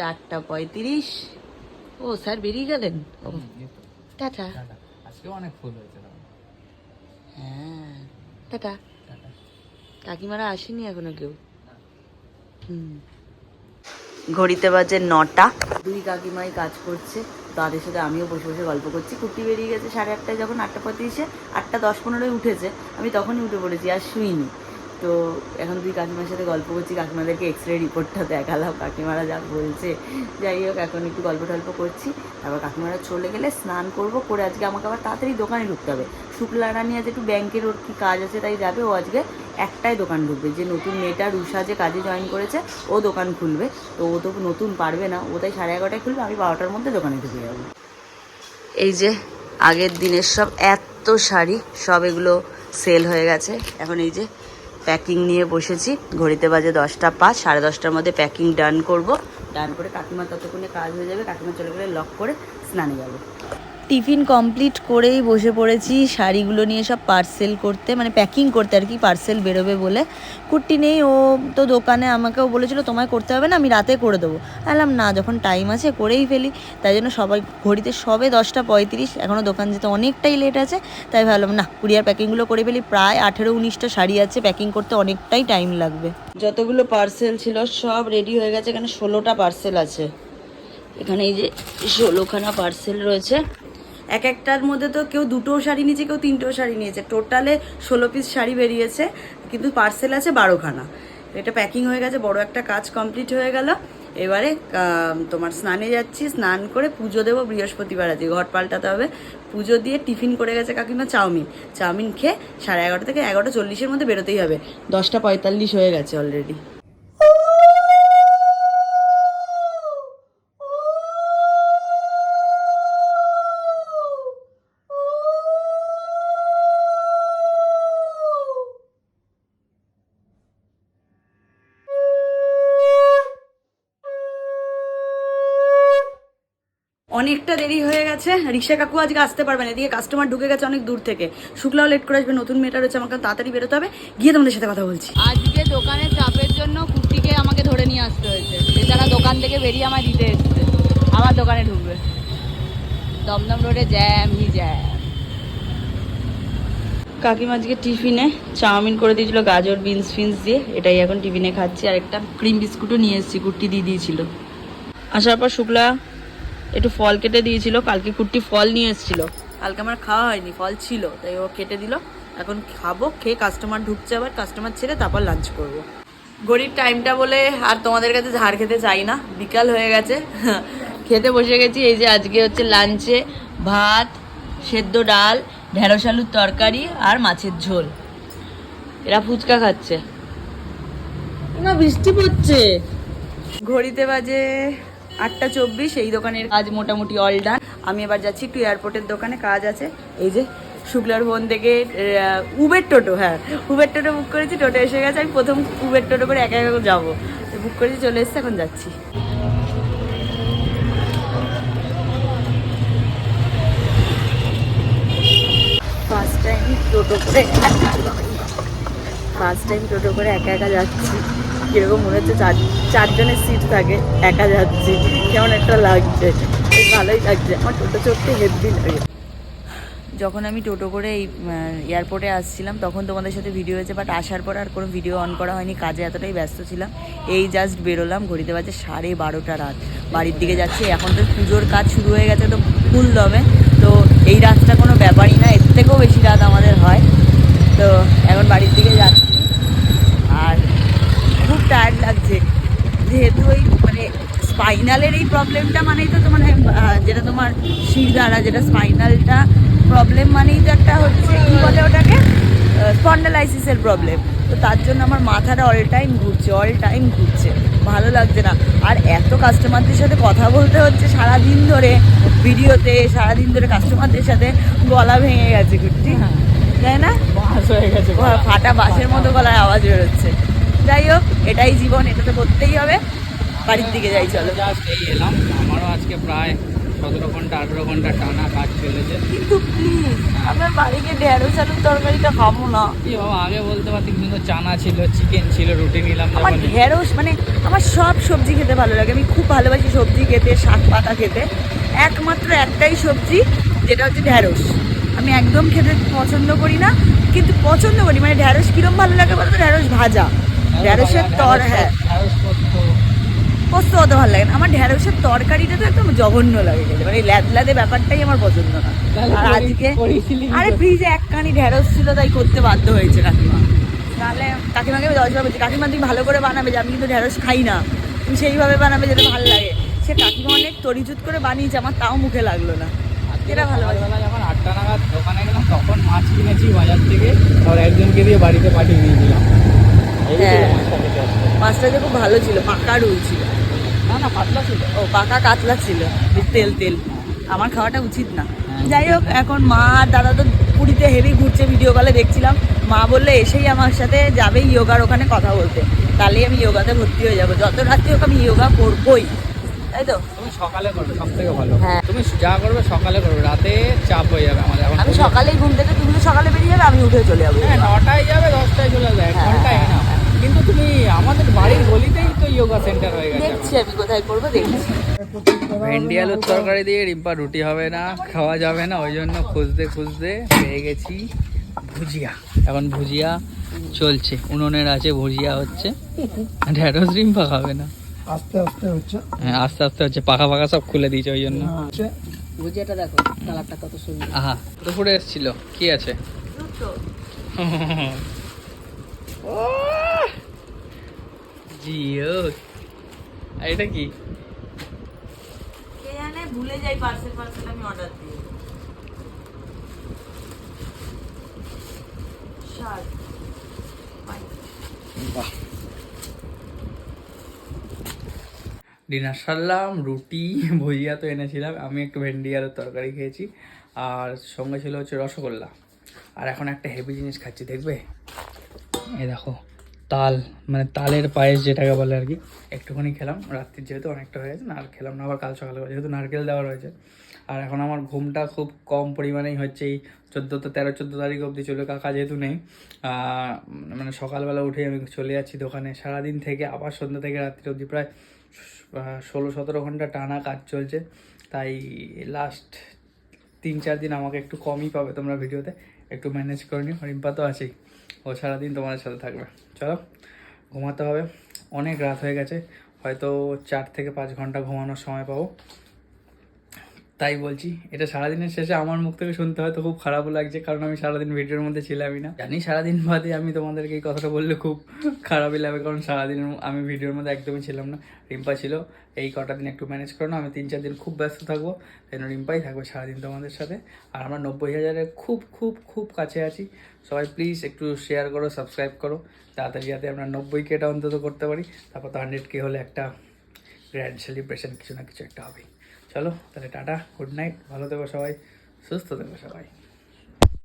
আটটা পঁয়ত্রিশ। ও স্যার বেরিয়ে গেলেন? ও টাটা। আজকে অনেক ফুল হয়েছে হ্যাঁ টাটা। কাকিমারা আসেনি এখনও কেউ? হুম। ঘড়িতে বাজে নটা। দুই কাকিমাই কাজ করছে তাদের সাথে আমিও বসে বসে গল্প করছি। কুটি বেরিয়ে গেছে সাড়ে আটটায় যখন আটটা পঁয়ত্রিশে আটটা দশ পনেরোয় উঠেছে। আমি তখনই উঠে পড়েছি আর শুইনি। তো এখন তুই কাকিমার সাথে গল্প করছি, কাকিমাদেরকে এক্স রে রিপোর্টটা দেখালাম কাকিমারা যা বলছে। যাই হোক, এখন একটু গল্প টল্প করছি, তারপর কাকিমারা চলে গেলে স্নান করব করে আজকে আমাকে আবার তাড়াতাড়ি দোকানে ঢুকতে হবে। শুক্লা রানী আজ একটু ব্যাংকের ওর কি কাজ আছে তাই যাবে, ও আজকে একটাই দোকান ঢুকবে। যে নতুন মেয়েটা রুষা যে কাজে জয়েন করেছে, ও দোকান খুলবে। তো ও তো নতুন পারবে না, ও তাই সাড়ে এগারোটায় খুলবে, আমি বারোটার মধ্যে দোকানে ঢুকে যাব। এই যে আগের দিনের সব এত শাড়ি, সব এগুলো সেল হয়ে গেছে। এখন এই যে প্যাকিং নিয়ে বসেছি। ঘড়িতে বাজে দশটা পাঁচ, সাড়ে দশটার মধ্যে প্যাকিং ডান করব। ডান করে কাকিমা ততক্ষণে কাজ হয়ে যাবে। কাকিমা চলে গেলে লক করে স্নানে যাব। টিফিন কমপ্লিট করেই বসে পড়েছি। শাড়িগুলো নিয়ে সব পার্সেল করতে মানে প্যাকিং করতে আর কি, পার্সেল বেরোবে বলে। কুর্তি নেই, ও তো দোকানে আমাকেও বলেছিল, তোমায় করতে হবে না, আমি রাতে করে দেবো। বললাম, না, যখন টাইম আছে করেই ফেলি। তাই জন্য সবাই, ঘড়িতে সবে দশটা পঁয়ত্রিশ এখনও দোকান যেতে অনেকটাই লেট আছে। তাই ভাবলাম, না, কুরিয়ার প্যাকিংগুলো করে ফেলি। প্রায় আঠেরো উনিশটা শাড়ি আছে, প্যাকিং করতে অনেকটাই টাইম লাগবে। যতগুলো পার্সেল ছিল, সব রেডি হয়ে গেছে, এখানে ষোলোটা পার্সেল আছে। এখানে এই যে ষোলোখানা পার্সেল রয়েছে। এক একটার মধ্যে তো কেউ দুটো শাড়ি নিয়েছে, কেউ তিনটেও শাড়ি নিয়েছে। টোটালে ষোলো পিস শাড়ি বেরিয়েছে, কিন্তু পার্সেল আছে বারোখানা। এটা প্যাকিং হয়ে গেছে, বড় একটা কাজ কমপ্লিট হয়ে গেল। এবারে তোমার স্নানে যাচ্ছি, স্নান করে পুজো দেবো বৃহস্পতিবার আছে ঘট পাল্টাতে হবে। পুজো দিয়ে টিফিন করে গেছে কাকিমা চাউমিন। চাউমিন খেয়ে সাড়ে এগারোটা থেকে এগারোটা চল্লিশের মধ্যে বেরোতেই হবে। দশটা পঁয়তাল্লিশ হয়ে গেছে অলরেডি অনেকটা দেরি হয়ে গেছে। রিক্সা কাকু আজকে আসতে পারবে না। এদিকে কাস্টমার ঢুকে গেছে অনেক দূর থেকে। শুক্লাও লেট করে আসবে, নতুন মেয়েটা রয়েছে আমাকে তাড়াতাড়ি বেরোতে হবে। গিয়ে তোমাদের সাথে কথা বলছি। আজকে দোকানের চাপের জন্য কুর্তিকে আমাকে ধরে নিয়ে আসতে হয়েছে। বেচারা দোকান থেকে বেরিয়ে আমায় দিতে এসছে। আমার দোকানে ঢুকবে। দমদম রোডে জ্যামই জ্যাম। কাকিমা আজকে টিফিনে চাউমিন করে দিয়েছিল, গাজর বিনস ফিনস দিয়ে। এটাই এখন টিফিনে খাচ্ছি। আর একটা ক্রিম বিস্কুটও নিয়ে এসেছি। কুর্তি দিয়ে দিয়েছিল। আসার পর শুক্লা একটু ফল কেটে দিয়েছিল কালকে কুর্তি ফল নিয়ে এসেছিল। কালকে আমার খাওয়া হয়নি ফল ছিল তাই ও কেটে দিল। এখন খাব খেয়ে কাস্টমার ঢুকছে আবার কাস্টমার ছেড়ে তারপর লাঞ্চ করব। গরিব টাইমটা বলে আর তোমাদের কাছে ঝাড় খেতে চাই না বিকাল হয়ে গেছে। খেতে বসে গেছি এই যে আজকে হচ্ছে লাঞ্চে ভাত সেদ্ধ ডাল ঢেঁড়স আলুর তরকারি আর মাছের ঝোল। এরা ফুচকা খাচ্ছে। না বৃষ্টি পড়ছে। ঘড়িতে বাজে আটটা চব্বিশ, এই দোকানের কাজ মোটামুটি অল ডান আমি এবার যাচ্ছি একটু এয়ারপোর্টের দোকানে, কাজ আছে। এই যে, শুক্লার ফোন থেকে উবের টোটো হ্যাঁ উবের টোটো বুক করেছি টোটো এসে গেছে, আমি প্রথম উবের টোটো করে একা একা যাব। বুক করেছি, চলে এসছে, এখন যাচ্ছি। ফার্স্ট টাইম টোটো করে ফার্স্ট টাইম টোটো করে একা একা যাচ্ছি। কীরকম মনে হচ্ছে? চার, চারজনের সিট থাকে, একা যাচ্ছি। কেমন একটা লাগছে। ভালোই লাগছে। আমার টোটো চড়তে হেভি লাগে। যখন আমি টোটো করে এই এয়ারপোর্টে আসছিলাম, তখন তোমাদের সাথে ভিডিও হয়েছে বাট আসার পর আর কোনো ভিডিও অন করা হয়নি। কাজে এতটাই ব্যস্ত ছিলাম। এই জাস্ট বেরোলাম, ঘড়িতে বাজে সাড়ে বারোটা রাত। বাড়ির দিকে যাচ্ছি, এখন তো পুজোর কাজ শুরু হয়ে গেছে তো ফুল দমে। তো এই রাতটা কোনো ব্যাপারই না, এর থেকেও বেশি রাত আমাদের হয়। তো এখন বাড়ির দিকে যাচ্ছি। আর যেহেতু ওই মানে স্পাইনালের এই প্রবলেমটা মানেই তো তোমার যেটা তোমার শিরদাঁড়া যেটা স্পাইনালটা প্রবলেম মানেই তো একটা হচ্ছে কি বলে ওটাকে? স্পন্ডালাইসিসের প্রবলেম তো তার জন্য আমার মাথাটা অল টাইম ঘুরছে অল টাইম ঘুরছে। ভালো লাগছে না। আর এত কাস্টমারদের সাথে কথা বলতে হচ্ছে সারাদিন ধরে ভিডিওতে সারাদিন ধরে কাস্টমারদের সাথে গলা ভেঙে গেছে ঘুরছি তাই না? বাস হয়ে গেছে ফাটা বাসের মতো গলায় আওয়াজ বেরোচ্ছে। যাই হোক এটাই জীবন এটা তো করতেই হবে। বাড়ির দিকে যাই চলো। জাস্ট এই এলাম আমারও আজকে প্রায় সতেরো ঘণ্টা আঠেরো ঘণ্টা টানা কাজ চলেছে। কিন্তু প্লিজ আমার বাড়িকে ঢেঁড়স আলুর তরকারিটা খাব না। কি বাবা আগে বলতে পারতি কিন্তু চানা ছিল চিকেন ছিল রুটি নিলাম আমার ঢেঁড়স মানে আমার সব সবজি খেতে ভালো লাগে। আমি খুব ভালোবাসি সবজি খেতে শাক পাতা খেতে। একমাত্র একটাই সবজি যেটা হচ্ছে ঢেঁড়স। আমি একদম খেতে পছন্দ করি না কিন্তু পছন্দ করি। মানে ঢেঁড়স কিরম ভালো লাগে বলতো? ঢেঁড়স ভাজা। ঢেঁড়সের তর হ্যাঁ। পোস্ত। অত ভালো লাগে না। আমার ঢেঁড়সের তরকারিটা তো একদম জঘন্য লাগে খেতে। মানে ল্যাদলাদে ব্যাপারটাই আমার পছন্দ না। আর আজকে আরে? ফ্রিজে একখানি ঢেঁড়স ছিল তাই করতে বাধ্য হয়েছে কাকিমা। তাহলে কাকিমাকে আমি দশবার বলছি কাকিমা তুমি ভালো করে বানাবে যে আমি কিন্তু ঢেঁড়স খাই না। তুমি সেইভাবে বানাবে যেটা ভালো লাগে। সে কাকিমা অনেক তরিজুত করে বানিয়েছে আমার তাও মুখে লাগল না। যেটা ভালো যখন আটটা নাগাদ দোকানে গেলাম তখন মাছ কিনেছি বাজার থেকে। আর একজনকে দিয়ে বাড়িতে পাঠিয়ে দিয়েছিলাম। হ্যাঁ। মাছটা যে খুব ভালো ছিল পাকা রুই ছিল। না না পাতলা ছিল। ও পাকা কাতলা ছিল তেল তেল। আমার খাওয়াটা উচিত না। হ্যাঁ। যাই হোক এখন মা আর দাদা তো পুরীতে হেভি ঘুরছে ভিডিও কলে দেখছিলাম। মা বললে এসেই আমার সাথে যাবে ইয়োগার ওখানে কথা বলতে। তাহলেই আমি ইয়োগাতে ভর্তি হয়ে যাব। যত রাত্রি হোক আমি ইয়োগা করবোই। তাই তো? তুমি সকালে করবে সব থেকে ভালো। হ্যাঁ। তুমি যা করবে সকালে করবে রাতে চাপ হয়ে যাবে আমাদের। এখন আমি সকালেই ঘুম থেকে তুমি সকালে বেরিয়ে যাবে আমি উঠে চলে যাব। হ্যাঁ নটায় যাবে দশটায় চলে যাবে এক হ্যাঁ, ঘন্টায় হ্যাঁ, না। কিন্তু তুমি আমাদের বাড়ির গলিতেই তো যোগা সেন্টার হয়ে গেছে দেখছি আমি কোথায় করব দেখছি। ভেন্ডি আলুর তরকারি দিয়ে রিম্পা রুটি হবে না খাওয়া যাবে না ওই জন্য খুঁজতে খুঁজতে পেয়ে গেছি ভুজিয়া। এখন ভুজিয়া চলছে উনুনের আছে ভুজিয়া হচ্ছে। ঢেঁড়স রিম্পা খাবে না। আস্তে আস্তে হচ্ছে। হ্যাঁ আস্তে আস্তে হচ্ছে পাকা পাকা সব খুলে দিয়েছে ওই জন্য হচ্ছে। ভুজিয়াটা দেখো কালারটা কত সুন্দর। আহা দুপুরে এসেছিল কি আছে? জিও। আর এটা কি? কে জানে ভুলে যাই পার্সেল পার্সেল আমি অর্ডার দিই শার্ট। ডিনার সারলাম রুটি ভুজিয়া তো এনেছিলাম আমি একটু ভেন্ডি আর তরকারি খেয়েছি। আর সঙ্গে ছিল হচ্ছে রসগোল্লা। আর এখন একটা হেভি জিনিস খাচ্ছি দেখবে? এই দেখো। তাল মানে তালের পায়েস যেটাকে বলে আর কি। একটুখানি খেলাম রাত্রির যেহেতু অনেকটা হয়ে গেছে, না আর খেলাম না, আবার কাল সকালে যেহেতু নারকেল দেওয়া রয়েছে। আর এখন আমার ঘুমটা খুব কম পরিমাণেই হচ্ছে, এই চোদ্দ তো তেরো, চোদ্দ তারিখ অবধি চলে কাকা যেহেতু নেই মানে সকালবেলা উঠে আমি চলে যাচ্ছি দোকানে। সারাদিন থেকে, আবার সন্ধ্যা থেকে রাত্রি অবধি প্রায় ষোলো, সতেরো ঘণ্টা টানা কাজ চলছে। তাই লাস্ট তিন, চার দিন আমাকে একটু কমই পাবে তোমরা ভিডিওতে, একটু ম্যানেজ করে নিও, রিম্পা তো আছেই। ও সারাদিন তোমাদের সাথে থাকবে। চলো, ঘুমাতে হবে। অনেক রাত হয়ে গেছে। হয়তো চার থেকে পাঁচ ঘণ্টা ঘুমানোর সময় পাবো। তাই বলছি, এটা সারাদিনের শেষে আমার মুখ থেকে শুনতে হয়তো খুব খারাপও লাগছে, কারণ আমি সারাদিন ভিডিওর মধ্যে ছিলামই না। জানি সারাদিন বাদে আমি তোমাদেরকে এই কথাটা বললে খুব খারাপই লাগবে, কারণ সারাদিন আমি ভিডিওর মধ্যে একদমই ছিলাম না। রিম্পা ছিল, এই কটা দিন একটু ম্যানেজ করো না, আমি তিন চার দিন খুব ব্যস্ত থাকব তাই রিম্পাই থাকবে সারাদিন তোমাদের সাথে। আর আমরা নব্বই হাজারের খুব খুব খুব কাছে আছি। সবাই প্লিজ একটু শেয়ার করো সাবস্ক্রাইব করো, তাড়াতাড়ি যাতে আমরা নব্বই কেটা অন্তত করতে পারি। তারপর তো হান্ড্রেড কে হলে একটা গ্র্যান্ড সেলিব্রেশন কিছু না কিছু একটা হবে। চলো তাহলে টাটা গুড নাইট ভালো থেকো সবাই সুস্থ থেকো সবাই।